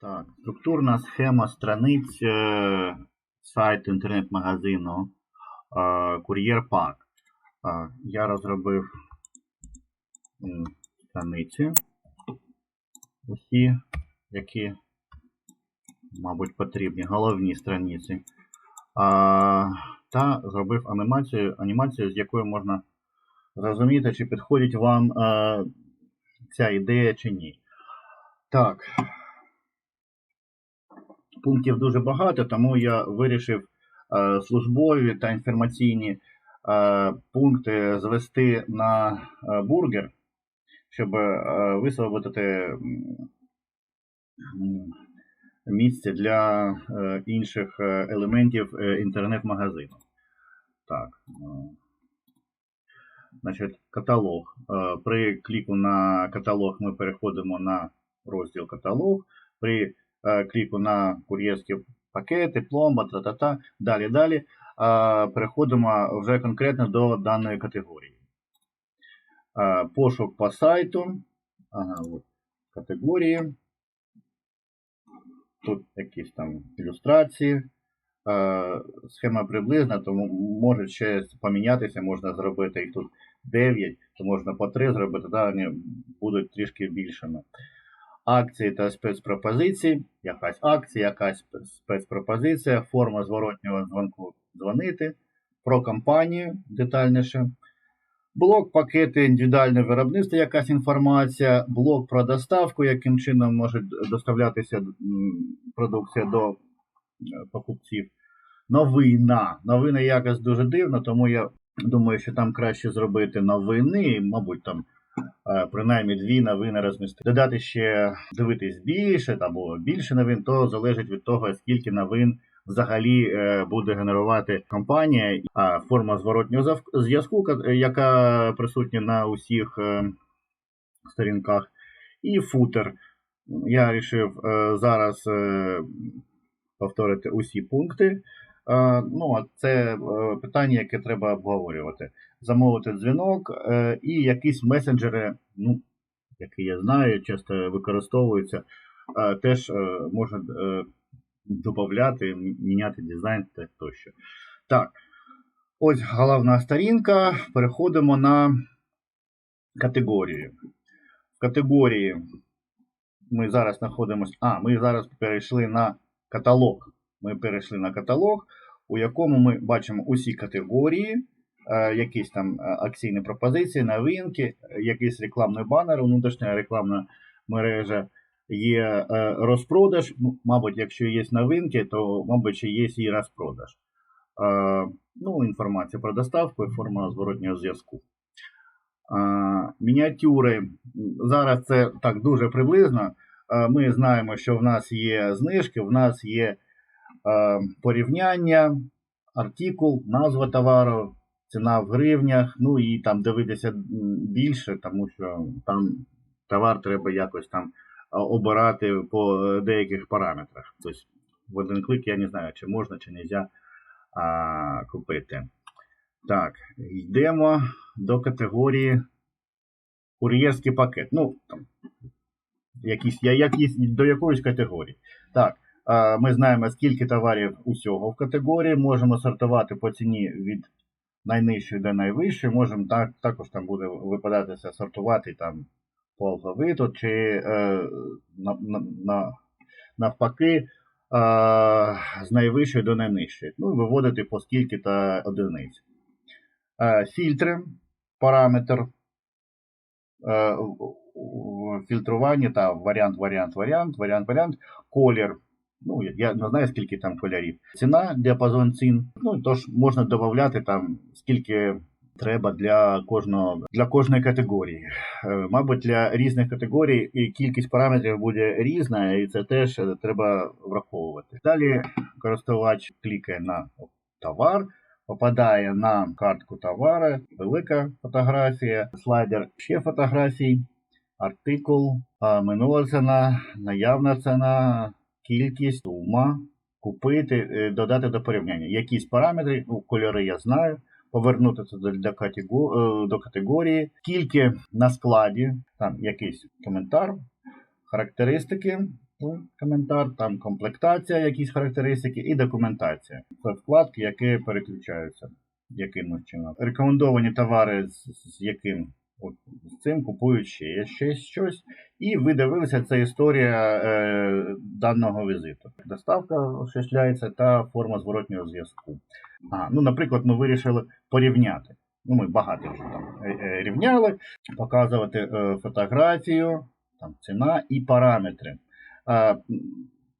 Так, структурна схема страниць е, сайту інтернет-магазину е, Кур'єр Пак. Е, я розробив м, страниці. Усі, які, мабуть, потрібні, головні страниці. Е, та зробив анімацію, анімацію, з якою можна зрозуміти, чи підходить вам е, ця ідея чи ні. Так. Пунктів дуже багато, тому я вирішив е, службові та інформаційні е, пункти звести на е, бургер, щоб висвободити місце для інших елементів інтернет-магазину. Так. Значить, каталог. При кліку на каталог ми переходимо на розділ каталог. При кліку на кур'єрські пакети, пломба, та-та-та, далі, далі. е, Переходимо вже конкретно до даної категорії. Е, Пошук по сайту. Ага, от, категорії. Тут якісь там ілюстрації. Е, Схема приблизна, тому може ще помінятися, можна зробити їх тут 9, то можна по 3 зробити, да, вони будуть трішки більшими. Акції та спецпропозиції. Якась акція, якась спецпропозиція, форма зворотнього дзвонку дзвонити. Про компанію детальніше. Блок пакети індивідуальне виробництво, якась інформація, блок про доставку, яким чином може доставлятися продукція до е, покупців. Новина. Новини якось дуже дивно, тому я думаю, що там краще зробити новини, мабуть, там принаймні дві новини розмістити. Додати ще дивитись більше або більше новин, то залежить від того, скільки новин взагалі е, буде генерувати компанія. А форма зворотнього зв'язку, яка присутня на усіх е, сторінках, і футер. Я вирішив е, зараз е, повторити усі пункти. Е, Ну, це е, питання, яке треба обговорювати. Замовити дзвінок е, і якісь месенджери, ну, які я знаю, часто використовуються, е, теж е, можна додати, міняти дизайн та тощо. Так, ось головна сторінка. Переходимо на категорію. В категорії ми зараз знаходимося. А, ми зараз перейшли на каталог. Ми перейшли на каталог, у якому ми бачимо усі категорії, якісь там е, акційні пропозиції, новинки, е, якийсь рекламний банер, внутрішня рекламна мережа. Є е, розпродаж. Ну, мабуть, якщо є новинки, то, мабуть, є і розпродаж. Е, ну, інформація про доставку і форма зворотнього зв'язку. Е, мініатюри. Зараз це так дуже приблизно. Е, Ми знаємо, що в нас є знижки, в нас є е, порівняння, артикул, назва товару, ціна в гривнях, ну і там дивитися більше, тому що там товар треба якось там обирати по е, деяких параметрах. Тобто в один клик я не знаю, чи можна, чи не можна купити. Так, йдемо до категорії кур'єрський пакет. Ну, там, якісь, якісь, до якоїсь категорії. Так, ми знаємо, скільки товарів усього в категорії. Можемо сортувати по ціні від найнижчої до найвищої. Можемо так, також там буде випадатися сортувати там по алфавиту, чи е, на, на, на, навпаки е, з найвищої до найнижчої. Ну, виводити по скільки та одиниць. Е, фільтри, параметр е, фільтрування та варіант, варіант, варіант, варіант, варіант, колір. Ну, я- не знаю, скільки там кольорів. Ціна, діапазон цін. Ну, тож можна додати там, скільки треба для кожного для кожної категорії. Е, Мабуть, для різних категорій і кількість параметрів буде різна, і це теж е, треба враховувати. Далі користувач клікає на товар, попадає на картку товару, велика фотографія, слайдер ще фотографій, артикул, минула ціна, наявна ціна, кількість, сума, купити, е, додати до порівняння. Якісь параметри, ну, кольори я знаю, повернутися до, до, е, категорії, скільки на складі, там якийсь коментар, характеристики, Ну, Коментар, там комплектація, якісь характеристики і документація. Це вкладки, які переключаються якимось чином. Рекомендовані товари, з яким от, з цим купують ще, ще щось. І ви дивилися, це історія е, даного візиту. Доставка осуществляється та форма зворотнього зв'язку. А, ну, наприклад, ми вирішили порівняти. Ну, ми багато вже там е, е, рівняли, показувати е, фотографію, там, ціна і параметри.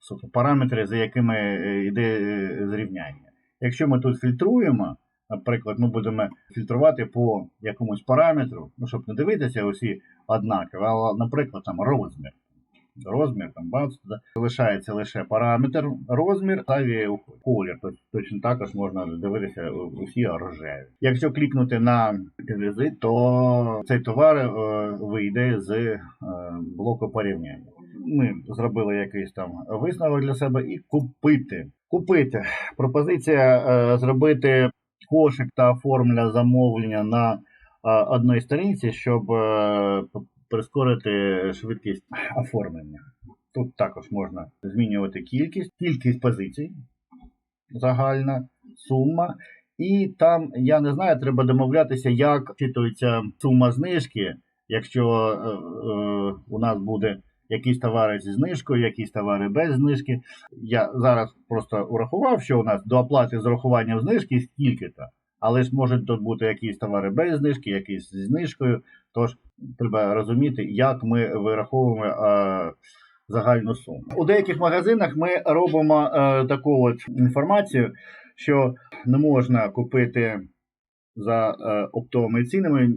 Суто, параметри, за якими е, йде е, зрівняння. Якщо ми тут фільтруємо, наприклад, ми будемо фільтрувати по якомусь параметру, ну, щоб не дивитися усі однакові, але, наприклад, там розмір. Розмір, там бац, да. лише параметр, розмір та колір. Тобто точно також можна дивитися усі рожеві. Якщо клікнути на візит, то цей товар е, вийде з е, блоку порівняння. Ми зробили якийсь там висновок для себе і купити. Купити. Пропозиція е, зробити кошик та формуля замовлення на одній сторінці, щоб е, прискорити швидкість оформлення. Тут також можна змінювати кількість, кількість позицій, загальна сума. І там, я не знаю, треба домовлятися, як вчитується сума знижки, якщо е, е, у нас буде якісь товари зі знижкою, якісь товари без знижки. Я зараз просто урахував, що у нас до оплати з урахуванням знижки стільки-то. Але ж можуть тут бути якісь товари без знижки, якісь зі знижкою. Тож треба розуміти, як ми вираховуємо е, загальну суму. У деяких магазинах ми робимо е, таку от інформацію, що не можна купити за е, оптовими цінами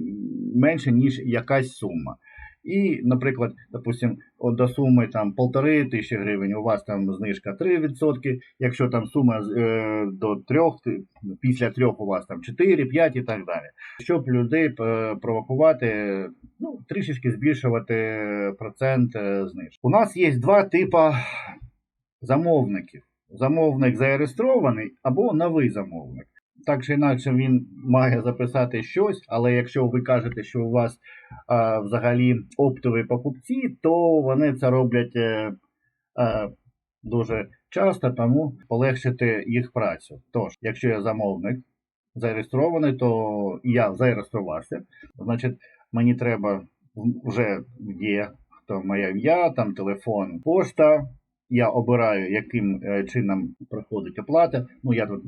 менше, ніж якась сума. І, наприклад, допустим, от до суми там полтори тисячі гривень, у вас там знижка 3%, якщо там сума е, до 3, після 3 у вас там 4, 5 і так далі. Щоб людей е, провокувати, ну, трішечки збільшувати процент е, знижки. У нас є два типи замовників. Замовник зареєстрований або новий замовник. Так чи інакше він має записати щось, але якщо ви кажете, що у вас а, взагалі оптові покупці, то вони це роблять е, е, дуже часто, тому полегшити їх працю. Тож, якщо я замовник зареєстрований, то я зареєструвався, значить мені треба вже є хто моє ім'я, там телефон, пошта. Я обираю, яким е, чином проходить оплата. Ну, я тут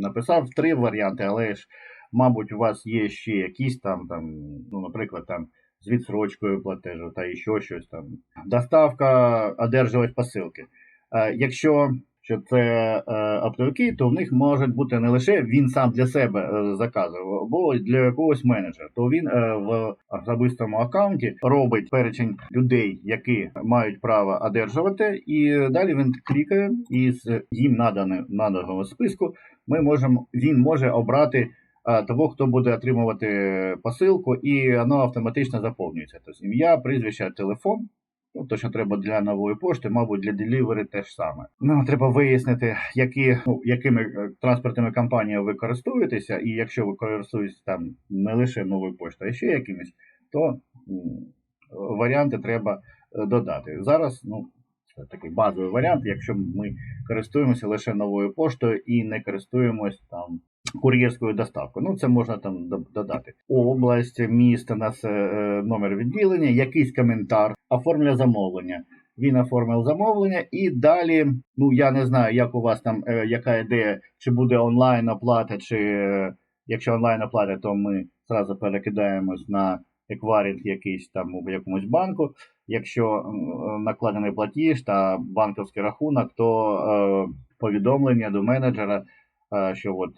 написав три варіанти, але ж, мабуть, у вас є ще якісь там, там ну, наприклад, там з відсрочкою платежу та ще щось там. Доставка одержувач посилки. Е, якщо що це е, оптовики, то в них може бути не лише він сам для себе е, заказував, або для якогось менеджера. То він е, в особистому аккаунті робить перечень людей, які мають право одержувати, і далі він клікає, і з їм надане, наданого списку ми можемо, він може обрати того, хто буде отримувати посилку, і воно автоматично заповнюється. Тобто ім'я, прізвище, телефон. Ну, то, що треба для нової пошти, мабуть, для делівери теж саме. Ну, треба вияснити, які, ну, якими е, транспортними компаніями ви користуєтеся, і якщо ви користуєтесь там не лише новою поштою, а ще якимись, то варіанти треба е, додати. Зараз, ну, такий базовий варіант, якщо ми користуємося лише новою поштою і не користуємось там кур'єрською доставкою. Ну, це можна там додати. Область, місто, нас е, е, номер відділення, якийсь коментар, оформлення замовлення. Він оформив замовлення, і далі, ну я не знаю, як у вас там, е, яка ідея, чи буде онлайн оплата, чи якщо онлайн оплата, то ми зразу перекидаємось на екварінг якийсь там у якомусь банку. Якщо накладений платіж та банківський рахунок, то повідомлення до менеджера, що от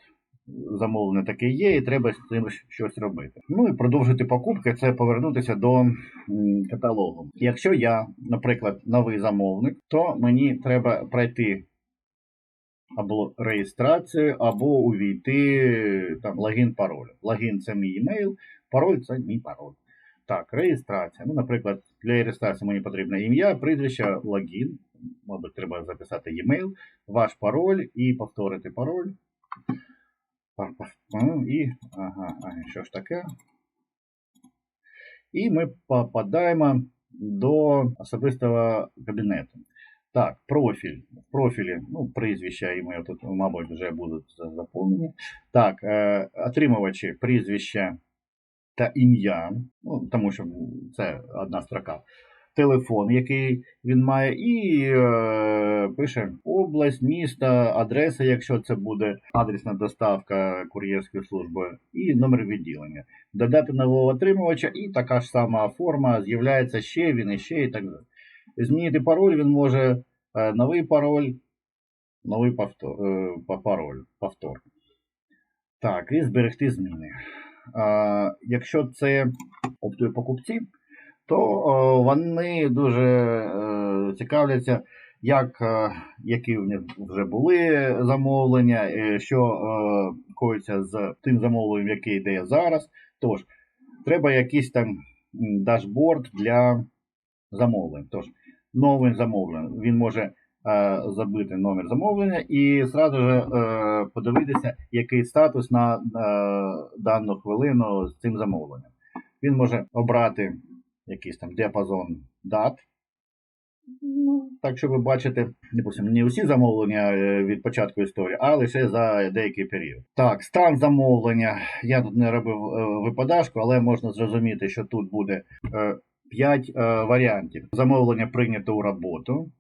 замовлення таке є, і треба з цим щось робити. Ну і продовжити покупки це повернутися до каталогу. Якщо я, наприклад, новий замовник, то мені треба пройти або реєстрацію, або увійти там логін пароль. Логін це мій емейл, пароль це мій пароль. Так, реєстрація. Ну, наприклад, для реєстрації мені потрібно ім'я, прізвище, логін. Мабуть, треба записати e-mail, ваш пароль і повторити пароль. Ну, І, ага, що ж таке? І ми попадаємо до особистого кабінету. Так, профіль. В профілі, ну, прізвища ім'я тут, мабуть, вже будуть заповнені. Так, е, отримувачі прізвища та ім'я, ну, тому що це одна строка. Телефон, який він має, і е, пише область, місто, адреса, якщо це буде адресна доставка кур'єрської служби, і номер відділення. Додати нового отримувача, і така ж сама форма з'являється ще, він і ще, і так далі. Змінити пароль він може е, новий пароль, новий повтор, е, пароль, повтор. Так, і зберегти зміни. А, якщо це оптові покупці, то вони дуже е, цікавляться, як, е, які в них вже були замовлення, е, що коїться з тим замовленням, яке йде зараз. Тож, треба якийсь там дашборд для замовлень. Тож, новий замовлень. Він може забити номер замовлення і зразу е, подивитися, який статус на дану хвилину з цим замовленням. Він може обрати якийсь там діапазон дат. Ну, так що ви бачите, допустим, не усі замовлення е, від початку історії, а лише за деякий період. Так, стан замовлення. Я тут не робив е, випадашку, але можна зрозуміти, що тут буде 5 варіантів. Замовлення прийнято у роботу,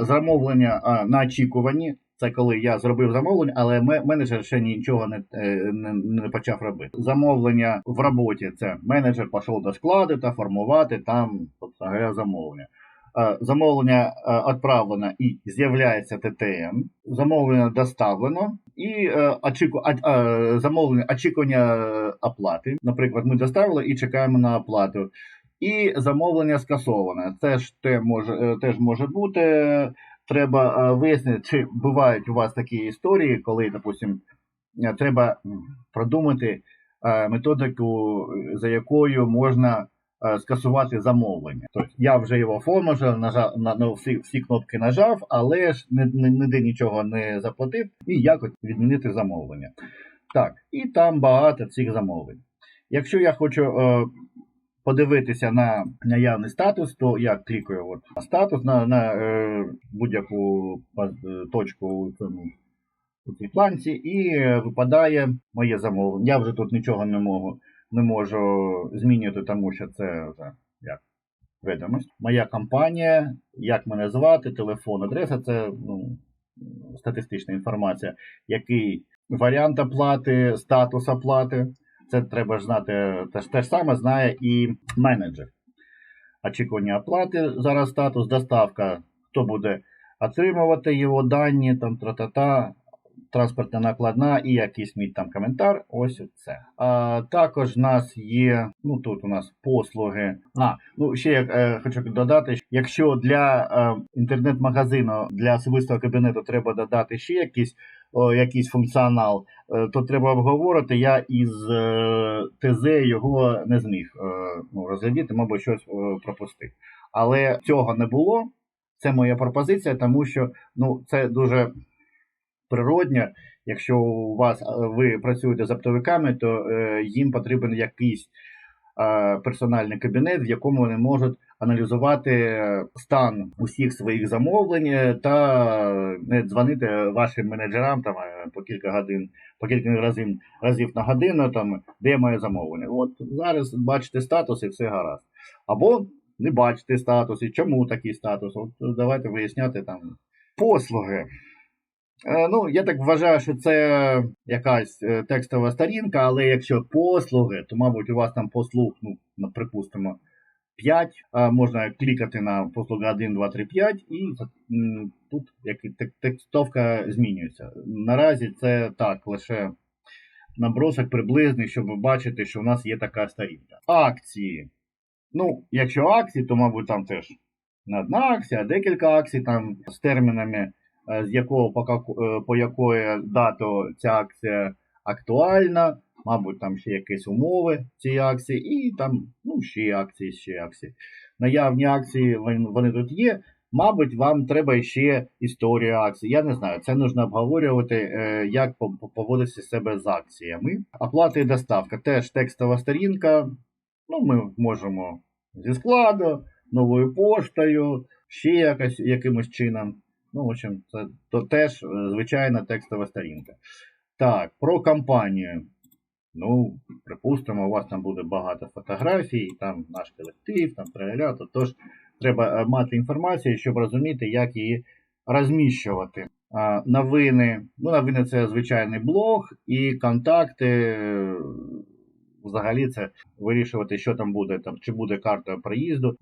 замовлення на очікуванні. Це коли я зробив замовлення, але менеджер ще нічого не, е, не, не почав робити. Замовлення в роботі це менеджер пішов до складу та формувати там говоря, замовлення. Е, Замовлення е, відправлено і з'являється ТТН. Замовлення доставлено і очіку, замовлення очікування оплати. Наприклад, ми доставили і чекаємо на оплату. І замовлення скасоване. Це ж те може, теж може бути. Треба е, вияснити, чи бувають у вас такі історії, коли, допустим, е, треба продумати е, методику, за якою можна скасувати замовлення. Тобто я вже його оформив, нажав на, на всі, всі кнопки нажав, але ж ні- ні- ніде нічого не заплатив, і як от відмінити замовлення. Так, і там багато цих замовлень. Якщо я хочу подивитися на наявний статус, то я клікаю от на статус на, на е, будь-яку е, точку у цьому у цій планці, і е, випадає моє замовлення. Я вже тут нічого не можу, не можу змінювати, тому що це вже як відомість. Моя компанія, як мене звати, телефон, адреса це ну, статистична інформація, який варіант оплати, статус оплати. Це треба ж знати, те, те ж саме знає і менеджер. Очікування оплати, зараз статус, доставка, хто буде отримувати його дані, там тра-та-та, транспортна накладна і якийсь мій там коментар. Ось це. А, також в нас є, ну тут у нас послуги. А, ну ще я е, хочу додати, що якщо для е, інтернет-магазину, для особистого кабінету треба додати ще якийсь, якийсь функціонал, е, то треба обговорити. Я із е, ТЗ його не зміг е, ну, розглядіти, мабуть, щось пропустив. Але цього не було. Це моя пропозиція, тому що ну, це дуже природньо. Якщо у вас ви працюєте з оптовиками, то е, їм потрібен якийсь е, персональний кабінет, в якому вони можуть аналізувати стан усіх своїх замовлень е, та не дзвонити вашим менеджерам там е, по кілька годин, по кілька разів, разів на годину, там де моє замовлення. От зараз бачите статус і все гаразд. Або не бачите статус, і чому такий статус. От давайте виясняти там послуги. Е, Ну, я так вважаю, що це якась текстова сторінка, але якщо послуги, то, мабуть, у вас там послуг, ну, припустимо, 5. Можна клікати на послуги 1, 2, 3, 5, і тут як текстовка змінюється. Наразі це так, лише набросок приблизний, щоб бачити, що у нас є така сторінка. Акції. Ну, якщо акції, то, мабуть, там теж не одна акція, а декілька акцій там з термінами е, з якого е, по якої дату ця акція актуальна, мабуть, там ще якісь умови цієї акції, і там ну, ще акції, ще акції. Наявні акції вони, тут є. Мабуть, вам треба ще історію акцій. Я не знаю, це потрібно обговорювати, е, як по- по- себе з акціями. Оплата і доставка теж текстова сторінка. Ну, ми можемо зі складу, новою поштою, ще якось, якимось чином. Ну, в общем, це то теж е, звичайна текстова сторінка. Так, про кампанію. Ну, припустимо, у вас там буде багато фотографій, там наш колектив, там траля, то тож треба е, мати інформацію, щоб розуміти, як її розміщувати. Новини. Ну, новини це звичайний блог і контакти. е, Взагалі це вирішувати, що там буде, там, чи буде карта проїзду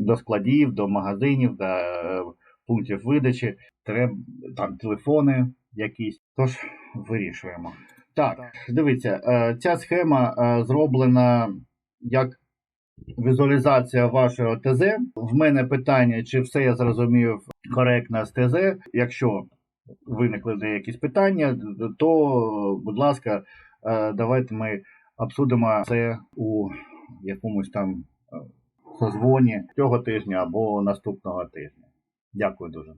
до складів, до магазинів, до е, пунктів видачі, треба там телефони якісь. Тож вирішуємо. Так, дивіться, е, ця схема е, зроблена як візуалізація вашого ТЗ. В мене питання, чи все я зрозумів коректно з ТЗ. Якщо виникли якісь питання, то, будь ласка, е, давайте ми обсудимо це у якомусь там созвоні цього тижня або наступного тижня. Дякую дуже.